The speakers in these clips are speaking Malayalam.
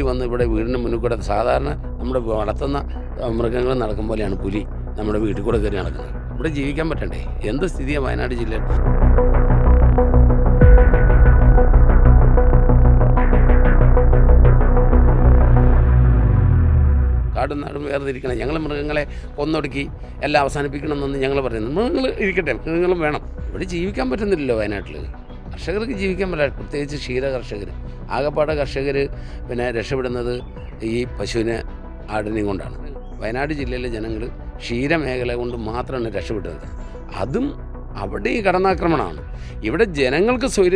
പുലി വന്ന് ഇവിടെ വീടിന് മുന്നിൽ കൂടെ സാധാരണ നമ്മുടെ വളർത്തുന്ന മൃഗങ്ങൾ നടക്കും പോലെയാണ് പുലി നമ്മുടെ വീട്ടിൽ കൂടെ കയറി നടക്കുന്നത്. ഇവിടെ ജീവിക്കാൻ പറ്റണ്ടേ? എന്ത് സ്ഥിതിയാണ് വയനാട് ജില്ലയിൽ കാടും നാടും വേർതിരിക്കണം. ഞങ്ങൾ മൃഗങ്ങളെ കൊന്നൊടുക്കി എല്ലാം അവസാനിപ്പിക്കണമെന്നൊന്നും ഞങ്ങൾ പറയുന്നു. മൃഗങ്ങൾ ഇരിക്കട്ടെ മൃഗങ്ങളും വേണം. ഇവിടെ ജീവിക്കാൻ പറ്റുന്നില്ലല്ലോ വയനാട്ടിൽ. കർഷകർക്ക് ജീവിക്കാൻ പറ്റില്ല പ്രത്യേകിച്ച് ക്ഷീര കർഷകർ ആകപ്പാടെ കർഷകർ പിന്നെ രക്ഷപ്പെടുന്നത് ഈ പശുവിനെ ആടിനെയും കൊണ്ടാണ്. വയനാട് ജില്ലയിലെ ജനങ്ങൾ ക്ഷീരമേഖല കൊണ്ട് മാത്രമാണ് രക്ഷപ്പെട്ടത്. അതും അവിടെ ഈ കടന്നാക്രമണമാണ്. ഇവിടെ ജനങ്ങൾക്ക് സ്വൈര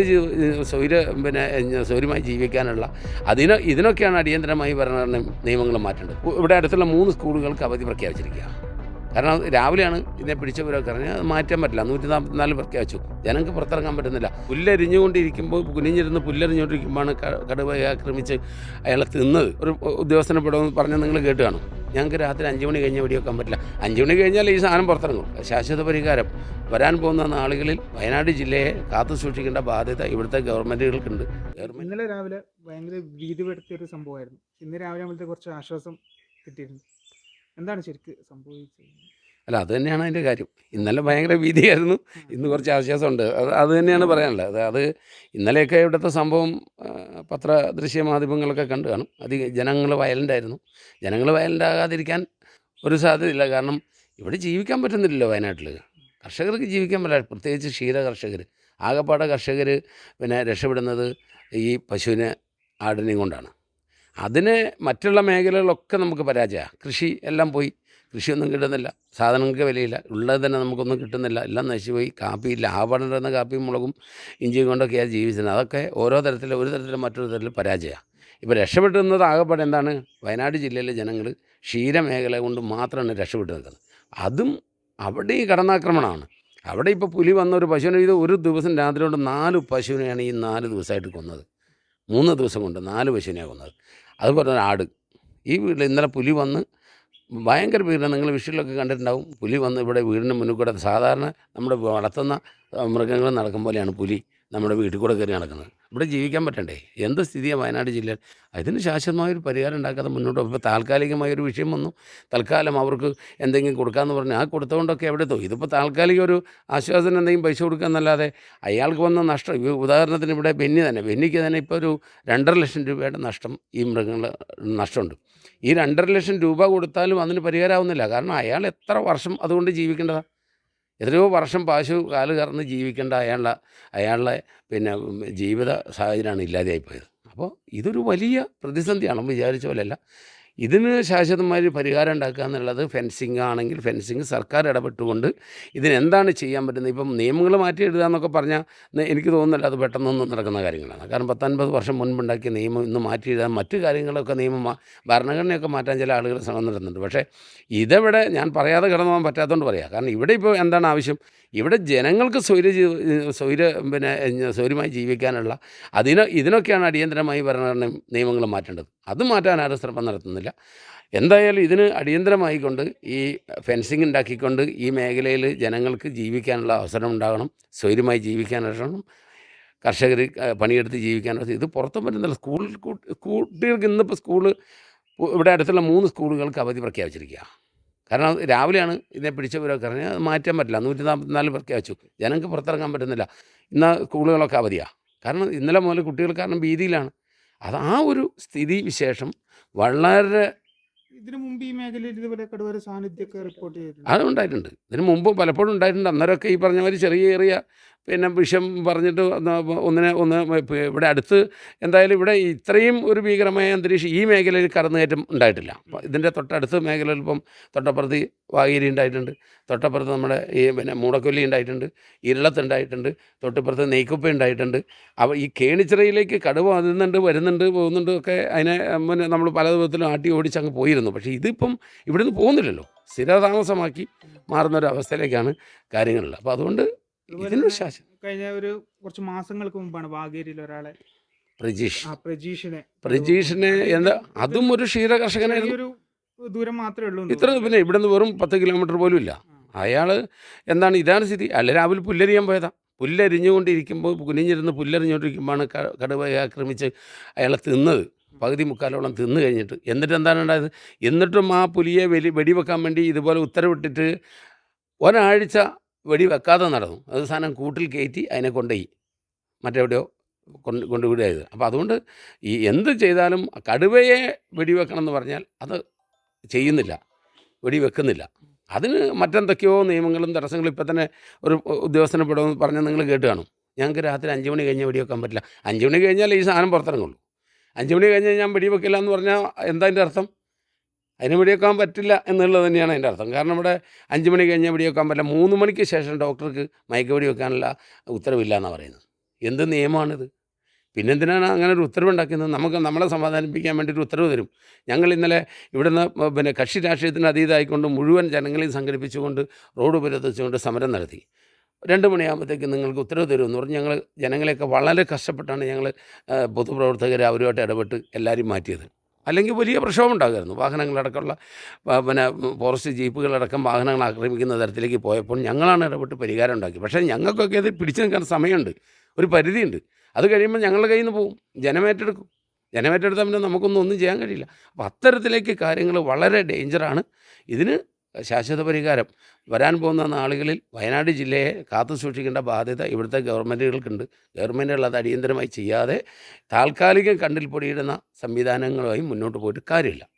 സ്വൈര പിന്നെ സ്വൈര്യമായി ജീവിക്കാനുള്ള അതിന് ഇതിനൊക്കെയാണ് അടിയന്തരമായി ഭരണഘടന നിയമങ്ങൾ മാറ്റേണ്ടത്. ഇവിടെ അടുത്തുള്ള മൂന്ന് സ്കൂളുകൾക്ക് അവധി പ്രഖ്യാപിച്ചിരിക്കുക കാരണം രാവിലെയാണ് ഇതിനെ പിടിച്ചവരൊക്കെ ഇറങ്ങി. അത് മാറ്റാൻ പറ്റില്ല. നൂറ്റി നാൽപ്പത്തിനാല് പ്രഖ്യാപിച്ചു ജനങ്ങൾക്ക് പുറത്തിറങ്ങാൻ പറ്റുന്നില്ല. പുല്ലരിഞ്ഞുകൊണ്ടിരിക്കുമ്പോൾ കുനിഞ്ഞിരുന്ന് പുല്ലരിഞ്ഞുകൊണ്ടിരിക്കുമ്പോഴാണ് കടുവ ആക്രമിച്ച് അയാളെ തിന്നത് ഒരു ഉദ്യോഗസ്ഥനെ പെടുമെന്ന് പറഞ്ഞ് നിങ്ങൾ കേട്ട് കാണും. ഞങ്ങൾക്ക് രാത്രി അഞ്ച് മണി കഴിഞ്ഞ് വെടിവെക്കാൻ പറ്റില്ല. അഞ്ച് മണി കഴിഞ്ഞാൽ ഈ സാധനം പുറത്തിറങ്ങും. ശാശ്വത പരിഹാരം. വരാൻ പോകുന്ന നാളുകളിൽ വയനാട് ജില്ലയെ കാത്തു സൂക്ഷിക്കേണ്ട ബാധ്യത ഇവിടുത്തെ ഗവൺമെന്റുകൾക്കുണ്ട് ഗവൺമെന്റ് ഇന്നലെ രാവിലെ ഭയങ്കര ഭീതി ഒരു സംഭവമായിരുന്നു. ഇന്ന് രാവിലെ നമ്മളത്തെ കുറച്ച് ആശ്വാസം കിട്ടിയിരുന്നു. എന്താണ് ശരിക്ക് സംഭവിച്ചത്? അല്ല അത് തന്നെയാണ് അതിന്റെ കാര്യം. ഇന്നലെ ഭയങ്കര ഭീതിയായിരുന്നു. ഇന്ന് കുറച്ച് ആശ്വാസമുണ്ട്. അത് അത് തന്നെയാണ് പറയാനുള്ളത്. അത് അത് ഇന്നലെയൊക്കെ ഇവിടുത്തെ സംഭവം പത്ര ദൃശ്യ മാധ്യമങ്ങളൊക്കെ കണ്ടു കാണും. അത് ജനങ്ങൾ വയലന്റായിരുന്നു ജനങ്ങൾ വയലന്റ് ആകാതിരിക്കാൻ ഒരു സാധ്യതയില്ല. കാരണം ഇവിടെ ജീവിക്കാൻ പറ്റുന്നില്ലല്ലോ വയനാട്ടിൽ കർഷകർക്ക് ജീവിക്കാൻ പറ്റില്ല. പ്രത്യേകിച്ച് ക്ഷീര കർഷകർ ആകപ്പാടെ കർഷകർ പിന്നെ രക്ഷപ്പെടുന്നത് ഈ പശുവിനെ ആടിനെയും കൊണ്ടാണ്. അതിന് മറ്റുള്ള മേഖലകളൊക്കെ നമുക്ക് പരാജയമാണ് കൃഷി എല്ലാം പോയി. കൃഷിയൊന്നും കിട്ടുന്നില്ല. സാധനങ്ങൾക്ക് വിലയില്ല. ഉള്ളത് തന്നെ നമുക്കൊന്നും കിട്ടുന്നില്ല. എല്ലാം നശിച്ചുപോയി. കാപ്പിയില്ല ആ പണിടുന്ന കാപ്പിയും മുളകും ഇഞ്ചിയും കൊണ്ടൊക്കെയാണ് ജീവിച്ചത്. അതൊക്കെ ഓരോ തരത്തിലും ഒരു തരത്തിലും മറ്റൊരു തരത്തിൽ പരാജയമാണ് ഇപ്പോൾ രക്ഷപ്പെട്ടുന്നത് ആകെപ്പാടെ എന്താണ്? വയനാട് ജില്ലയിലെ ജനങ്ങൾ ക്ഷീരമേഖല കൊണ്ട് മാത്രമാണ് രക്ഷപ്പെട്ടു നിൽക്കുന്നത് അതും അവിടെ ഈ കടന്നാക്രമണമാണ്. അവിടെ ഇപ്പോൾ പുലി വന്ന ഒരു പശുവിനെ ഇത് ഒരു ദിവസം രാത്രി കൊണ്ട് നാല് പശുവിനെയാണ് ഈ നാല് ദിവസമായിട്ട് കൊന്നത്. മൂന്ന് ദിവസം കൊണ്ട് നാല് പശുവിനെയാണ് കൊന്നത് അതുപോലെ ആട്. ഈ വീട്ടിൽ ഇന്നലെ പുലി വന്ന് ഭയങ്കര പീഡനം. നിങ്ങൾ വിഷയിലൊക്കെ കണ്ടിട്ടുണ്ടാവും. പുലി വന്ന് ഇവിടെ വീടിന് മുന്നിൽ കൂടെ സാധാരണ നമ്മുടെ വളർത്തുന്ന മൃഗങ്ങൾ നടക്കും പോലെയാണ് പുലി. നമ്മുടെ വീട്ടിൽ കൂടെ കയറി നടക്കുന്നത്. ഇവിടെ ജീവിക്കാൻ പറ്റണ്ടേ? എന്ത് സ്ഥിതിയാണ് വയനാട് ജില്ലയിൽ? അതിന് ശാശ്വതമായൊരു പരിഹാരം ഉണ്ടാക്കാതെ മുന്നോട്ട് ഇപ്പോൾ താൽക്കാലികമായ ഒരു വിഷയം വന്നു. തൽക്കാലം അവർക്ക് എന്തെങ്കിലും കൊടുക്കാമെന്ന് പറഞ്ഞാൽ ആ കൊടുത്തുകൊണ്ടൊക്കെ എവിടെ എത്തും? ഇതിപ്പോൾ താൽക്കാലിക ഒരു ആശ്വാസം എന്തെങ്കിലും പൈസ കൊടുക്കുക എന്നല്ലാതെ അയാൾക്ക് വന്ന നഷ്ടം ഉദാഹരണത്തിന് ഇവിടെ ബെന്നി തന്നെ ബെന്നിക്ക് തന്നെ ഇപ്പോൾ ഒരു രണ്ടര ലക്ഷം രൂപയുടെ നഷ്ടം ഈ മൃഗങ്ങൾ നഷ്ടമുണ്ട്. ഈ രണ്ടര ലക്ഷം രൂപ കൊടുത്താലും അതിന് പരിഹാരമാവുന്നില്ല. കാരണം അയാൾ എത്ര വർഷം അതുകൊണ്ട് ജീവിക്കേണ്ടതാണ് എത്രയോ വർഷം പാശു കാൽ കറന്ന് ജീവിക്കേണ്ട അയാളുടെ അയാളുടെ പിന്നെ ജീവിത സാഹചര്യമാണ് ഇല്ലാതെയായിപ്പോയത്. അപ്പോൾ ഇതൊരു വലിയ പ്രതിസന്ധിയാണ് വിചാരിച്ച പോലെയല്ല. ഇതിന് ശാശ്വതമായ പരിഹാരം ഉണ്ടാക്കുക എന്നുള്ളത് ഫെൻസിങ് ആണെങ്കിൽ ഫെൻസിങ് സർക്കാർ ഇടപെട്ടുകൊണ്ട് ഇതിനെന്താണ് ചെയ്യാൻ പറ്റുന്നത്? ഇപ്പം നിയമങ്ങൾ മാറ്റി എഴുതുക എന്നൊക്കെ പറഞ്ഞാൽ എനിക്ക് തോന്നുന്നില്ല അത് പെട്ടെന്നൊന്നും നടക്കുന്ന കാര്യങ്ങളാണ്. കാരണം പത്തൊൻപത് വർഷം മുൻപുണ്ടാക്കിയ നിയമം ഇന്ന് മാറ്റി എഴുതാൻ മറ്റു കാര്യങ്ങളൊക്കെ നിയമം ഭരണഘടനയൊക്കെ മാറ്റാൻ ചില ആളുകൾ ശ്രമം നടത്തുന്നുണ്ട്. പക്ഷേ ഇതെവിടെ ഞാൻ പറയാതെ കിടന്നു പോകാൻ പറ്റാത്തതുകൊണ്ട് പറയാം. കാരണം ഇവിടെ ഇപ്പോൾ എന്താണ് ആവശ്യം? ഇവിടെ ജനങ്ങൾക്ക് സ്വൈര സ്വൈര പിന്നെ സ്വൈര്യമായി ജീവിക്കാനുള്ള അതിന് ഇതിനൊക്കെയാണ് അടിയന്തരമായി ഭരണഘടന നിയമങ്ങൾ മാറ്റേണ്ടത്. അത് മാറ്റാൻ ആരും ശ്രമം നടത്തുന്നില്ല. എന്തായാലും ഇതിന് അടിയന്തരമായിക്കൊണ്ട് ഈ ഫെൻസിങ് ഉണ്ടാക്കിക്കൊണ്ട് ഈ മേഖലയിൽ ജനങ്ങൾക്ക് ജീവിക്കാനുള്ള അവസരം ഉണ്ടാകണം സ്വൈര്യമായി ജീവിക്കാനുള്ള കർഷകർ പണിയെടുത്ത് ജീവിക്കാൻ ഇത് പുറത്തും പറ്റുന്നില്ല. സ്കൂൾ കുട്ടികൾക്ക് ഇന്നിപ്പോൾ സ്കൂൾ ഇവിടെ അടുത്തുള്ള മൂന്ന് സ്കൂളുകൾക്ക് അവധി പ്രഖ്യാപിച്ചിരിക്കുക. കാരണം രാവിലെയാണ് ഇതിനെ പിടിച്ചവരൊക്കെ പറഞ്ഞാൽ അത് മാറ്റാൻ പറ്റില്ല. നൂറ്റി നാൽപ്പത്തിനാല് പ്രഖ്യാപിച്ചു. ജനങ്ങൾക്ക് പുറത്തിറങ്ങാൻ പറ്റുന്നില്ല. ഇന്ന് സ്കൂളുകളൊക്കെ അവധിയാണ് കാരണം ഇന്നലെ മുതൽ കുട്ടികൾ കാരണം ഭീതിയിലാണ്. അത് ആ ഒരു സ്ഥിതി വിശേഷം വളരെ ഇതിനു മുമ്പ് ഈ മേഖലയിൽ ഇതുപോലെ കടുവര സാന്നിധ്യമൊക്കെ റിപ്പോർട്ട് ചെയ്തിട്ടുണ്ട്. അത് ഉണ്ടായിട്ടുണ്ട്. ഇതിനു മുമ്പ് പലപ്പോഴും ഉണ്ടായിട്ടുണ്ട്. അന്നേരമൊക്കെ ഈ പറഞ്ഞ മാതിരി ചെറിയ ചെറിയ പിന്നെ വിഷം പറഞ്ഞിട്ട് ഒന്ന് ഒന്നിനെ ഒന്ന് ഇവിടെ അടുത്ത് എന്തായാലും ഇവിടെ ഇത്രയും ഒരു ഭീകരമായ അന്തരീക്ഷം ഈ മേഖലയിൽ കടന്നുകയറ്റം ഉണ്ടായിട്ടില്ല. ഇതിന്റെ തൊട്ടടുത്ത് മേഖലയിൽ ഇപ്പം തൊട്ടപ്പുറത്ത് വാഗേരി ഉണ്ടായിട്ടുണ്ട്. തൊട്ടപ്പുറത്ത് നമ്മുടെ ഈ പിന്നെ മൂടക്കൊല്ലി ഉണ്ടായിട്ടുണ്ട്. ഇരുളത്തുണ്ടായിട്ടുണ്ട് തൊട്ടിപ്പുറത്ത് നെയ്ക്കുപ്പ ഉണ്ടായിട്ടുണ്ട്. അപ്പോൾ ഈ കേണിച്ചിറയിലേക്ക് കടുവ അതുന്നുണ്ട് വരുന്നുണ്ട് പോകുന്നുണ്ട് ഒക്കെ അതിനെ പിന്നെ നമ്മൾ പല വിധത്തിലും ആട്ടി ഓടിച്ച് അങ്ങ് പോയിരുന്നു. പക്ഷേ ഇതിപ്പം ഇവിടുന്ന് പോകുന്നില്ലല്ലോ. സ്ഥിരതാമസമാക്കി മാറുന്ന ഒരു അവസ്ഥയിലേക്കാണ് കാര്യങ്ങളുള്ളത്. അപ്പോൾ അതുകൊണ്ട് ഇതിന് കഴിഞ്ഞ ഒരു കുറച്ച് മാസങ്ങൾക്ക് മുമ്പാണ് വാഗേരിയിൽ ഒരാളെ പ്രജീഷ്. പ്രജീഷിനെ. പ്രജീഷിനെ എന്താ? അതും ഒരു ക്ഷീര കർഷകനായിരുന്നു ദൂരം മാത്രമേ ഉള്ളൂ ഇത്ര പിന്നെ ഇവിടെ നിന്ന് വെറും പത്ത് കിലോമീറ്റർ പോലും ഇല്ല. അയാൾ അയാൾ എന്താണ് ഇതാണ് സ്ഥിതി? അല്ല രാവിലെ പുല്ലരിയാൻ പോയതാ. പുല്ലരിഞ്ഞുകൊണ്ടിരിക്കുമ്പോൾ കുനിഞ്ഞിരുന്ന് പുല്ലരിഞ്ഞുകൊണ്ടിരിക്കുമ്പോഴാണ് കടുവയെ ആക്രമിച്ച് അയാളെ തിന്നത്. പകുതി മുക്കാലോളം തിന്നു കഴിഞ്ഞിട്ട്. എന്നിട്ട് എന്താണ് ഉണ്ടായത്? എന്നിട്ടും ആ പുലിയെ വെടി വെടിവെക്കാൻ വേണ്ടി ഇതുപോലെ ഉത്തരവിട്ടിട്ട് ഒരാഴ്ച വെടിവെക്കാതെ നടന്നു. അത് സാധനം കൂട്ടിൽ കയറ്റി അതിനെ കൊണ്ടുപോയി. മറ്റെവിടെയോ കൊണ്ട് കൊണ്ടുവിടുക ചെയ്തത് അപ്പോൾ അതുകൊണ്ട് ഈ എന്ത് ചെയ്താലും കടുവയെ വെടിവെക്കണം എന്ന് പറഞ്ഞാൽ അത് ചെയ്യുന്നില്ല. വെടിവെക്കുന്നില്ല. അതിന് മറ്റെന്തൊക്കെയോ നിയമങ്ങളും തടസ്സങ്ങളും ഇപ്പം തന്നെ ഒരു ഉദ്യോഗസ്ഥനെ പെടുമെന്ന് നിങ്ങൾ കേട്ട് കാണും. ഞങ്ങൾക്ക് രാത്രി അഞ്ച് മണി കഴിഞ്ഞ് വെടിവെക്കാൻ പറ്റില്ല. അഞ്ച് മണി കഴിഞ്ഞാൽ ഈ സാധനം പുറത്തിറങ്ങുള്ളൂ. അഞ്ച് മണി കഴിഞ്ഞ് ഞാൻ വെടിവെക്കില്ല എന്ന് പറഞ്ഞാൽ എന്താ അതിന്റെ അർത്ഥം? അതിന് വെടിവെക്കാൻ പറ്റില്ല എന്നുള്ളത് തന്നെയാണ് അതിന്റെ അർത്ഥം. കാരണം ഇവിടെ അഞ്ച് മണി കഴിഞ്ഞാൽ വെടിവെക്കാൻ പറ്റില്ല. മൂന്ന് മണിക്ക് ശേഷം ഡോക്ടർക്ക് മയക്ക് വെടി വെക്കാനുള്ള ഉത്തരവില്ല എന്നാണ് പറയുന്നത്. എന്ത് നിയമമാണിത്? പിന്നെന്തിനാണ് അങ്ങനെ ഒരു ഉത്തരവുണ്ടാക്കുന്നത്? നമുക്ക് നമ്മളെ സമാധാനിപ്പിക്കാൻ വേണ്ടി ഒരു ഉത്തരവ് തരും. ഞങ്ങൾ ഇന്നലെ ഇവിടുന്ന് പിന്നെ കക്ഷി രാഷ്ട്രീയത്തിന് അതീതമായിക്കൊണ്ട് മുഴുവൻ ജനങ്ങളെയും സംഘടിപ്പിച്ചുകൊണ്ട് റോഡ് ഉപരോധിച്ചുകൊണ്ട് സമരം നടത്തി. രണ്ട് മണിയാകുമ്പോഴത്തേക്ക് നിങ്ങൾക്ക് ഉത്തരവ് തരുമെന്ന് പറഞ്ഞ് ഞങ്ങൾ ജനങ്ങളെയൊക്കെ വളരെ കഷ്ടപ്പെട്ടാണ് ഞങ്ങൾ പൊതുപ്രവർത്തകരെ അവരുമായിട്ട് ഇടപെട്ട് എല്ലാവരും മാറ്റിയത്. അല്ലെങ്കിൽ വലിയ പ്രക്ഷോഭം ഉണ്ടാകുമായിരുന്നു വാഹനങ്ങളടക്കമുള്ള പിന്നെ ഫോറസ്റ്റ് ജീപ്പുകളടക്കം വാഹനങ്ങൾ ആക്രമിക്കുന്ന തരത്തിലേക്ക് പോയപ്പോൾ ഞങ്ങളാണ് ഇടപെട്ട് പരിഹാരം ഉണ്ടാക്കി. പക്ഷേ ഞങ്ങൾക്കൊക്കെ അത് പിടിച്ചു നിൽക്കാൻ സമയമുണ്ട്. ഒരു പരിധിയുണ്ട്. അത് കഴിയുമ്പോൾ ഞങ്ങളുടെ കയ്യിൽ നിന്ന് പോകും ജനമേറ്റെടുക്കും. ജനമേറ്റെടുത്താൽ പിന്നെ നമുക്കൊന്നും ഒന്നും ചെയ്യാൻ കഴിയില്ല. അപ്പോൾ അത്തരത്തിലേക്ക് കാര്യങ്ങൾ വളരെ ഡേഞ്ചറാണ്. ഇതിന് ശാശ്വത പരിഹാരം. വരാൻ പോകുന്ന നാളുകളിൽ വയനാട് ജില്ലയെ കാത്തു സൂക്ഷിക്കേണ്ട ബാധ്യത ഇവിടുത്തെ ഗവൺമെന്റുകൾക്കുണ്ട് ഗവൺമെന്റുകൾ അത് അടിയന്തരമായി ചെയ്യാതെ താൽക്കാലികം കണ്ടിൽ പൊടിയിടുന്ന സംവിധാനങ്ങളുമായി മുന്നോട്ട് പോയിട്ട് കാര്യമില്ല.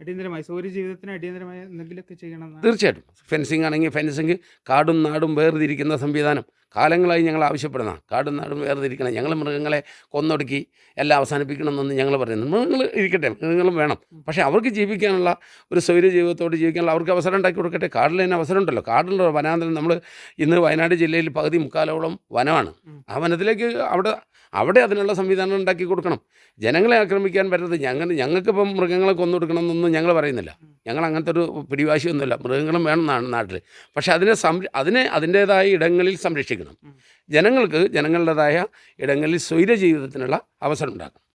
അടിയന്തരമായി സൗര ജീവിതത്തിന് അടിയന്തരമായി എന്തെങ്കിലുമൊക്കെ ചെയ്യണം തീർച്ചയായിട്ടും. ഫെൻസിങ് ആണെങ്കിൽ ഫെൻസിങ് കാടും നാടും വേർതിരിക്കുന്ന സംവിധാനം കാലങ്ങളായി ഞങ്ങൾ ആവശ്യപ്പെടുന്ന കാടും നാടും വേർതിരിക്കണം ഞങ്ങൾ മൃഗങ്ങളെ കൊന്നൊടുക്കി എല്ലാം അവസാനിപ്പിക്കണം അവസാനിപ്പിക്കണമെന്നൊന്നും ഞങ്ങൾ പറയുന്നു. മൃഗങ്ങൾ ഇരിക്കട്ടെ മൃഗങ്ങളും വേണം. പക്ഷേ അവർക്ക് ജീവിക്കാനുള്ള ഒരു സൗര്യ ജീവിതത്തോട് ജീവിക്കാനുള്ള അവർക്ക് അവസരം ഉണ്ടാക്കി കൊടുക്കട്ടെ. കാടിൽ തന്നെ അവസരം ഉണ്ടല്ലോ കാടിലുള്ള വനാന്തരം നമ്മൾ ഇന്ന് വയനാട് ജില്ലയിൽ പകുതി മുക്കാലോളം വനമാണ്. ആ വനത്തിലേക്ക് അവിടെ അവിടെ അതിനുള്ള സംവിധാനം ഉണ്ടാക്കി കൊടുക്കണം. ജനങ്ങളെ ആക്രമിക്കാൻ പറ്റരുത്. ഞങ്ങൾ ഞങ്ങൾക്കിപ്പം മൃഗങ്ങളെ കൊന്നൊടുക്കണം എന്നൊന്നും ഞങ്ങൾ പറയുന്നില്ല. ഞങ്ങൾ അങ്ങനത്തെ ഒരു പിടിവാശിയൊന്നുമില്ല. മൃഗങ്ങളും വേണം എന്നാണ് നാട്ടിൽ. പക്ഷേ അതിനെ സംര അതിനെ അതിന്റേതായ ഇടങ്ങളിൽ സംരക്ഷിക്കണം. ഉം. ജനങ്ങൾക്ക് ജനങ്ങളുടേതായ ഇടങ്ങളിൽ സ്വൈര ജീവിതത്തിനുള്ള അവസരം ഉണ്ടാക്കണം